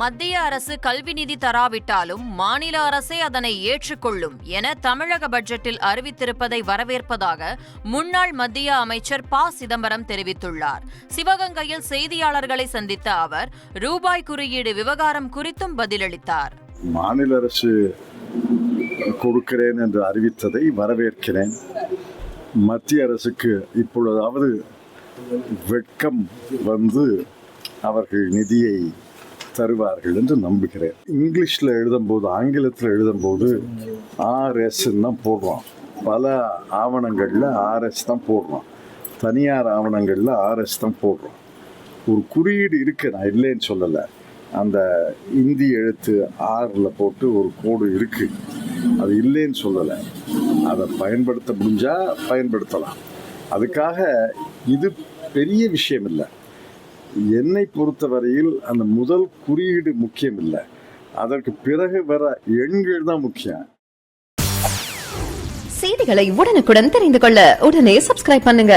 மத்திய அரசு கல்வி நிதி தராவிட்டாலும் மாநில அரசே அதனை ஏற்றுக்கொள்ளும் என தமிழக பட்ஜெட்டில் அறிவித்திருப்பதை வரவேற்பதாக முன்னாள் மத்திய அமைச்சர் ப. சிதம்பரம் தெரிவித்துள்ளார். சிவகங்கையில் செய்தியாளர்களை சந்தித்த அவர் ரூபாய் குறியீடு விவகாரம் குறித்தும் பதிலளித்தார். மாநில அரசு கொடுக்கிறேன் என்று அறிவித்ததை வரவேற்கிறேன். மத்திய அரசுக்கு இப்பொழுதாவது வெட்கம் வந்து அவர்கள் நிதியை தருவார்கள் என்று நம்புகிறேன். இங்கிலீஷில் எழுதும்போது ஆங்கிலத்தில் எழுதும்போது ஆர்எஸ்ன்னு தான் போடுறோம். பல ஆவணங்களில் ஆர்எஸ் தான் போடுறோம். தனியார் ஆவணங்களில் ஆர்எஸ் தான் போடுறோம். ஒரு குறியீடு இருக்கு நான் இல்லைன்னு சொல்லலை. அந்த இந்தி எழுத்து ஆறில் போட்டு ஒரு கோடு இருக்குது அது இல்லைன்னு சொல்லலை. அதை பயன்படுத்த முடிஞ்சால் பயன்படுத்தலாம். அதுக்காக இது பெரிய விஷயம் இல்லை. என்னை பொறுத்தவரையில் அந்த முதல் குறியீடு முக்கியம் இல்லை அதற்கு பிறகு வர எண்கள் தான் முக்கியம். செய்திகளை உடனுக்குடன் தெரிந்து கொள்ள உடனே சப்ஸ்கிரைப் பண்ணுங்க.